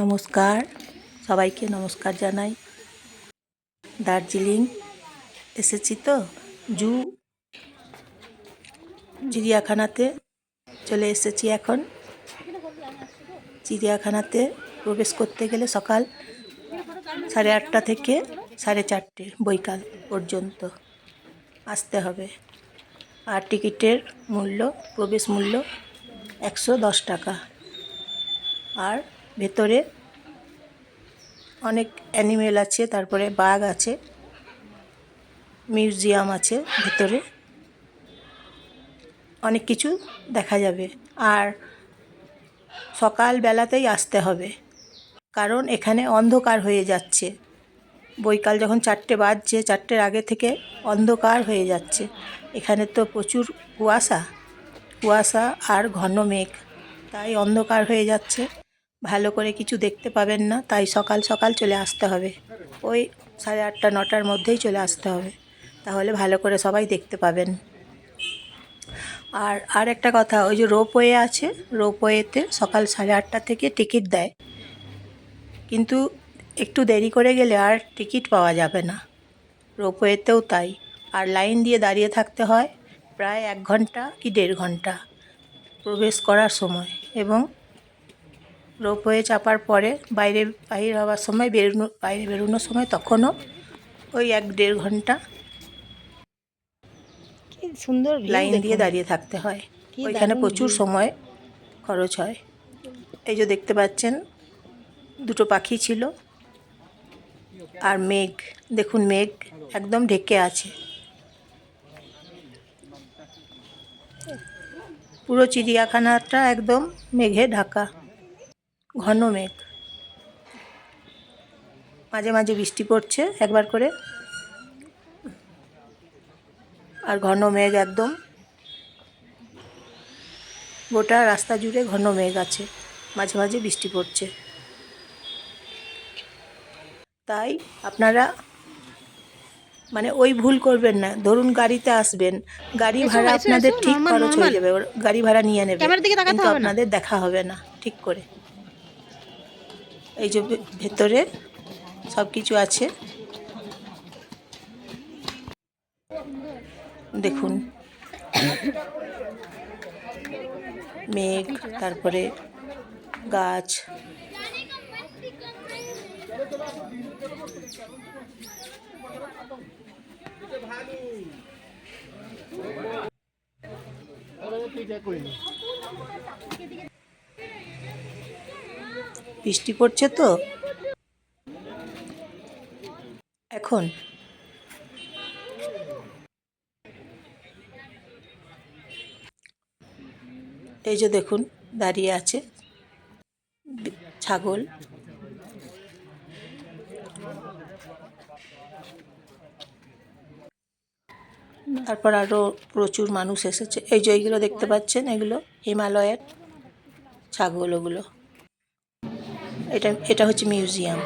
নমস্কার। সবাইকে নমস্কার জানাই। দার্জিলিং এসেছি তো, জু চিড়িয়াখানাতে চলে এসেছি এখন। চিড়িয়াখানাতে প্রবেশ করতে গেলে সকাল সাড়ে আটটা থেকে সাড়ে চারটে বৈকাল পর্যন্ত আসতে হবে। আর টিকিটের মূল্য, প্রবেশ মূল্য একশো দশ টাকা। আর ভেতরে অনেক অ্যানিমেল আছে, তারপরে বাঘ আছে, মিউজিয়াম আছে ভেতরে। অনেক কিছু দেখা যাবে। আর সকালবেলাতেই আসতে হবে, কারণ এখানে অন্ধকার হয়ে যাচ্ছে। বৈকাল যখন চারটে বাজছে, চারটের আগে থেকে অন্ধকার হয়ে যাচ্ছে। এখানে তো প্রচুর কুয়াশা কুয়াশা আর ঘন মেঘ, তাই অন্ধকার হয়ে যাচ্ছে। ভালো করে কিছু দেখতে পাবেন না, তাই সকাল সকাল চলে আসতে হবে। ওই সাড়ে আটটা, নটার মধ্যেই চলে আসতে হবে। তাহলে ভালো করে সবাই দেখতে পাবেন। আর আর একটা কথা, ওই যে রোপওয়ে আছে, রোপওয়েতে সকাল সাড়ে আটটা থেকে টিকিট দেয়। কিন্তু একটু দেরি করে গেলে আর টিকিট পাওয়া যাবে না। রোপওয়েতেও তাই। আর লাইন দিয়ে দাঁড়িয়ে থাকতে হয় প্রায় এক ঘণ্টা কি দেড় ঘণ্টা প্রবেশ করার সময়। এবং রোপওয়ে চাপার পরে বাইরে বাইরে হওয়ার সময় বেরোনো বাইরে বেরোনোর সময় তখনও ওই এক দেড় ঘণ্টা সুন্দর লাইন দিয়ে দাঁড়িয়ে থাকতে হয়। ওইখানে প্রচুর সময় খরচ হয়। এই যে দেখতে পাচ্ছেন দুটো পাখি ছিল আর মেঘ। দেখুন মেঘ একদম ঢেকে আছে। পুরো চিড়িয়াখানাটা একদম মেঘে ঢাকা। ঘন মেঘ। মাঝে মাঝে বৃষ্টি পড়ছে একবার করে। আর ঘন মেঘ একদম। গোটা রাস্তা জুড়ে ঘন মেঘ আছে মাঝে মাঝে বৃষ্টি পড়ছে। তাই আপনারা মানে ওই ভুল করবেন না ধরুন গাড়িতে আসবেন গাড়ি ভাড়া আপনাদের ঠিক খরচ হয়ে যাবে গাড়ি ভাড়া নিয়ে নেবে কিন্তু আপনাদের দেখা হবে না ঠিক করে। এই যে ভেতরে সব কিছু আছে। দেখুন। মেঘ তারপরে গাছ। বৃষ্টি পড়ছে তো। এখন। এই যে দেখুন, দাঁড়িয়ে আছে ছাগল। তারপর আরও প্রচুর মানুষ এসেছে। এই যে এইগুলো দেখতে পাচ্ছেন, এগুলো হিমালয়ের ছাগল ওগুলো। এটা এটা হচ্ছে মিউজিয়াম।